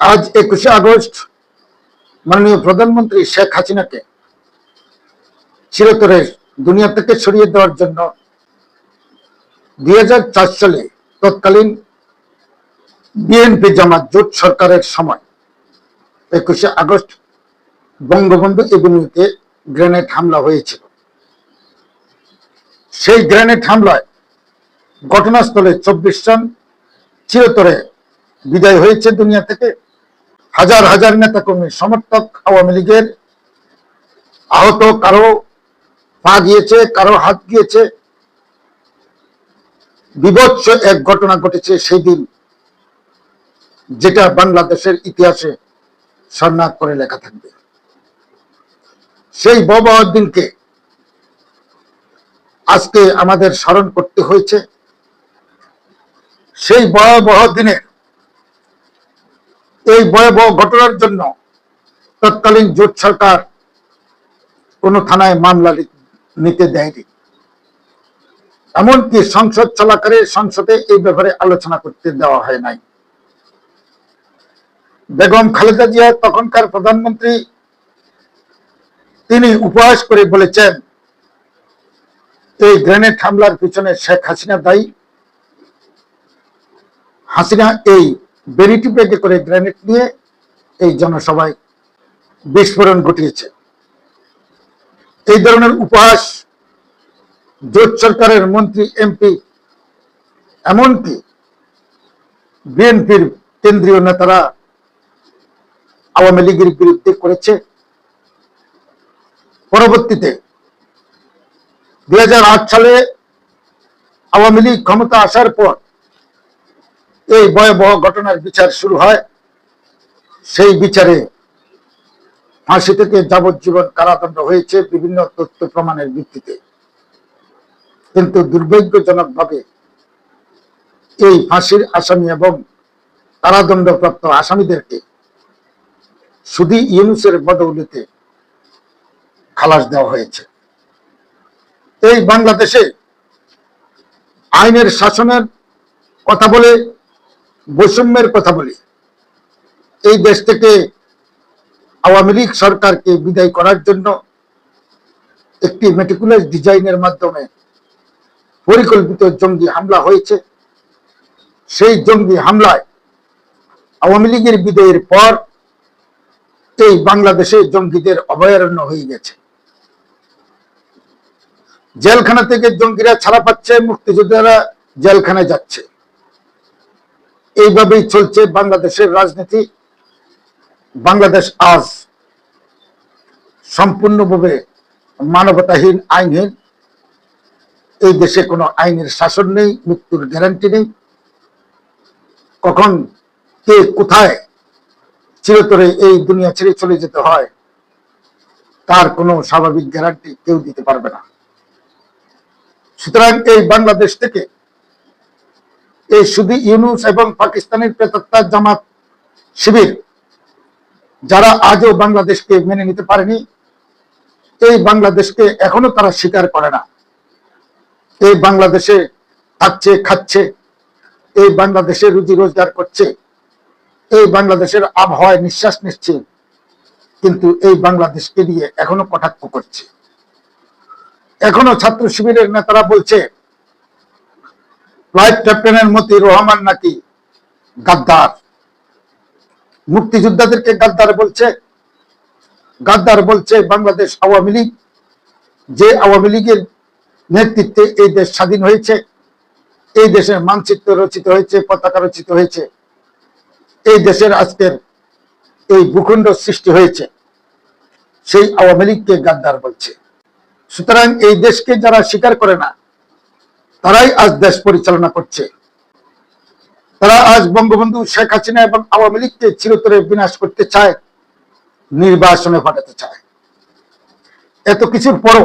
আজ একুশে আগস্ট মাননীয় প্রধানমন্ত্রী শেখ হাসিনাকে চিরতরে দুনিয়া থেকে সরিয়ে দেওয়ার জন্য দুই সালে তৎকালীন বিএনপি জামাত জোট সরকারের সময় একুশে আগস্ট বঙ্গবন্ধু এভিনিউতে গ্রেনেড হামলা হয়েছিল। সেই গ্রেনেড হামলায় ঘটনাস্থলে চব্বিশ জন চিরতরে বিদায় হয়েছে দুনিয়া থেকে। হাজার হাজার নেতা কর্মী সমর্থক আওয়ামী লীগের আহত, কারও পা গিয়েছে, কারও হাত গিয়েছে। বিভৎস এক ঘটনা ঘটেছে সেই দিন যেটা বাংলাদেশের ইতিহাসে স্বর্ণাক করে লেখা থাকবে। সেই ভয়াবহ দিনকে আজকে আমাদের স্মরণ করতে হয়েছে। সেই ভয়াবহ দিনে এই ভয়াবহ ঘটনার জন্য তৎকালীন জোট সরকার কোন থানায় মামলা নিতে দেয়নি। এমনকি সংসদ চলাকালে সংসদে এই ব্যাপারে আলোচনা করতে দেওয়া হয় নাই। বেগম খালেদা জিয়া তখনকার প্রধানমন্ত্রী, তিনি উপহাস করে বলেছেন, এই গ্রেনেড হামলার পিছনে শেখ হাসিনা দায়ী। হাসিনা এই বেরিটি ব্যাগে করে গ্রেনেড নিয়ে এই জনসভায় বিস্ফোরণ ঘটিয়েছে। এই ধরনের উপহাস জোট সরকারের মন্ত্রী, এমপি, এমনকি বিএনপির কেন্দ্রীয় নেতারা আওয়ামী লীগের বিরুদ্ধে করেছে। পরবর্তীতে দু হাজার আট সালে আওয়ামী লীগ ক্ষমতা আসার পর এই ভয়াবহ ঘটনার বিচার শুরু হয়। সেই বিচারে ফাঁসি থেকে যাবজ্জীবন কারাদণ্ড হয়েছে বিভিন্ন তথ্য প্রমাণের ভিত্তিতে। কিন্তু দুর্ভাগ্যজনকভাবে এই ফাঁসির আসামি এবং কারাদণ্ডপ্রাপ্ত আসামিদেরকে শুধু ইউনুসের বদৌলিতে খালাস দেওয়া হয়েছে। এই বাংলাদেশে আইনের শাসনের কথা বলে বৈষম্যের কথা বলে। এই দেশ থেকে আওয়ামী লীগ সরকারকে বিদায় করার জন্য একটি মেটিকুলাস ডিজাইনের মাধ্যমে পরিকল্পিত জঙ্গি হামলা হয়েছে। সেই জঙ্গি হামলায় আওয়ামী লীগের বিদায়ের পর এই বাংলাদেশে জঙ্গিদের অভয়ারণ্য হয়ে গেছে। জেলখানা থেকে জঙ্গিরা ছাড়া পাচ্ছে, মুক্তিযোদ্ধারা জেলখানায় যাচ্ছে। এইভাবেই চলছে বাংলাদেশের রাজনীতি। বাংলাদেশ আজ সম্পূর্ণভাবে মানবতাহীন, আইনহীন। এই দেশে কোনো আইনের শাসন নেই, মৃত্যুর গ্যারান্টি নেই। কখন, কে কোথায় চিরতরে এই দুনিয়া ছেড়ে চলে যেতে হয়, তার কোনো স্বাভাবিক গ্যারান্টি কেউ দিতে পারবে না। সুতরাং এই বাংলাদেশ থেকে এই শুধু ইউনুস এবং পাকিস্তানের প্রেতাত্মা জামাত শিবির, যারা আজও বাংলাদেশকে মেনে নিতে পারেনি, এই বাংলাদেশকে এখনও তারা স্বীকার করে না। এই বাংলাদেশে থাকছে, খাচ্ছে, এই বাংলাদেশে রুজি রোজগার করছে, এই বাংলাদেশের আবহাওয়ায় নিঃশ্বাস নিচ্ছে, কিন্তু এই বাংলাদেশকে নিয়ে এখনও কটাক্ষ করছে। এখনও ছাত্র শিবিরের নেতারা বলছে ফ্লাইট ক্যাপ্টেনের মতি রহমান নাকি গাদ্দার? মুক্তিযোদ্ধাদেরকে গাদ্দার বলছে গাদ্দার বলছে বাংলাদেশ আওয়ামী লীগ, যে আওয়ামী লীগের নেতৃত্বে এই দেশ স্বাধীন হয়েছে, এই দেশের মানচিত্র রচিত হয়েছে, পতাকা রচিত হয়েছে, এই দেশের আজকের এই ভূখণ্ড সৃষ্টি হয়েছে, সেই আওয়ামী লীগকে গাদ্দার বলছে। সুতরাং এই দেশকে যারা স্বীকার করে না তারাই আজ দেশ পরিচালনা করছে। তারা আজ বঙ্গবন্ধু শেখ হাসিনা এবং আওয়ামী লীগকে চিরতরে বিনাশ করতে চায়, নির্বাসনে পাঠাতে চায়। এত কিছুর পরও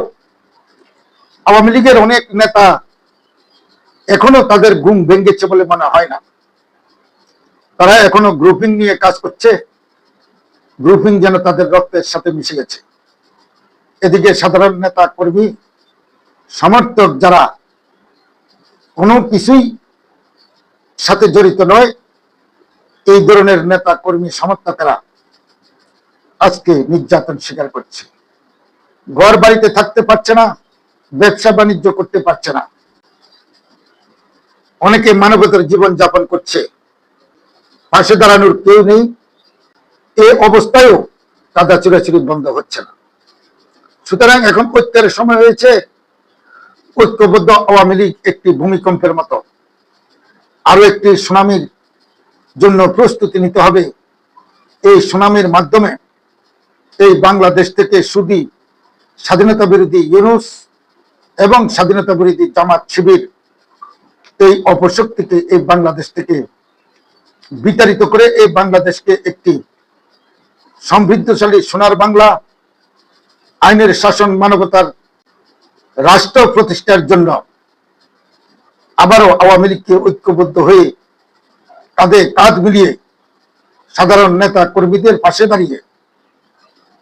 আওয়ামী লীগের অনেক নেতা এখনও তাদের ঘুম ভেঙ্গেছে বলে মনে হয় না। তারা এখনও গ্রুপিং নিয়ে কাজ করছে। গ্রুপিং যেন তাদের রক্তের সাথে মিশে গেছে। এদিকে সাধারণ নেতা কর্মী, সমর্থক যারা কোনো কিছুই সাথে জড়িত নয়। এই ধরনের নেতা কর্মী সমর্থকেরা আজকে নির্যাতন স্বীকার করছে। ঘর বাড়িতে থাকতে পারছে না, ব্যবসা বাণিজ্য করতে পারছে না। অনেকে মানবতার জীবন যাপন করছে। পাশে দাঁড়ানোর কেউ নেই। এ অবস্থায়ও কাদা চুরাচুরি বন্ধ হচ্ছে না। সুতরাং এখন ঐক্যের সময় হয়েছে ঐক্যবদ্ধ আওয়ামী লীগ একটি ভূমিকম্পের মতো। আরও একটি সুনামির জন্য প্রস্তুতি নিতে হবে। এই সুনামির মাধ্যমে এই বাংলাদেশ থেকে সুদি স্বাধীনতা বিরোধী ইউনুস এবং স্বাধীনতা বিরোধী জামাত শিবির এই অপশক্তিকে এই বাংলাদেশ থেকে বিতাড়িত করে এই বাংলাদেশকে একটি সমৃদ্ধশালী সোনার বাংলা, আইনের শাসন মানবতার রাষ্ট্র প্রতিষ্ঠার জন্য আবারও আওয়ামী লীগকে ঐক্যবদ্ধ হয়ে কাঁধে কাঁধ মিলিয়ে সাধারণ নেতা কর্মীদের পাশে দাঁড়িয়ে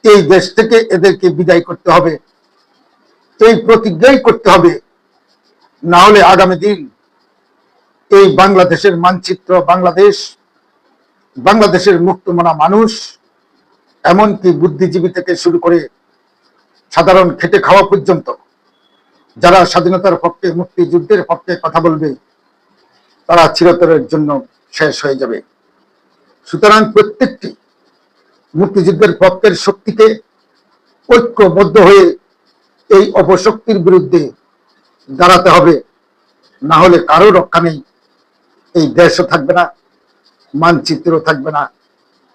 এই দেশ থেকে এদেরকে বিদায় করতে হবে, এই প্রতিজ্ঞাই করতে হবে। না হলে আগামী দিন এই বাংলাদেশের মানচিত্র বাংলাদেশ, বাংলাদেশের মুক্ত মুক্তমনা মানুষ, এমনকি বুদ্ধিজীবী থেকে শুরু করে সাধারণ খেটে খাওয়া পর্যন্ত যারা স্বাধীনতার পক্ষে, মুক্তিযুদ্ধের পক্ষে কথা বলবে, তারা চিরতরের জন্য শেষ হয়ে যাবে। সুতরাং প্রত্যেকটি মুক্তিযুদ্ধের পক্ষের শক্তিকে ঐক্যবদ্ধ হয়ে এই অপশক্তির বিরুদ্ধে দাঁড়াতে হবে। না হলে কারও রক্ষা নেই। এই দেশও থাকবে না, মানচিত্রও থাকবে না,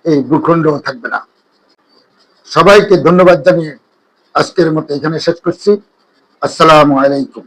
এই ভূখণ্ডও থাকবে না। সবাইকে ধন্যবাদ জানিয়ে আজকের মতো এখানে শেষ করছি। আসসালামু আলাইকুম।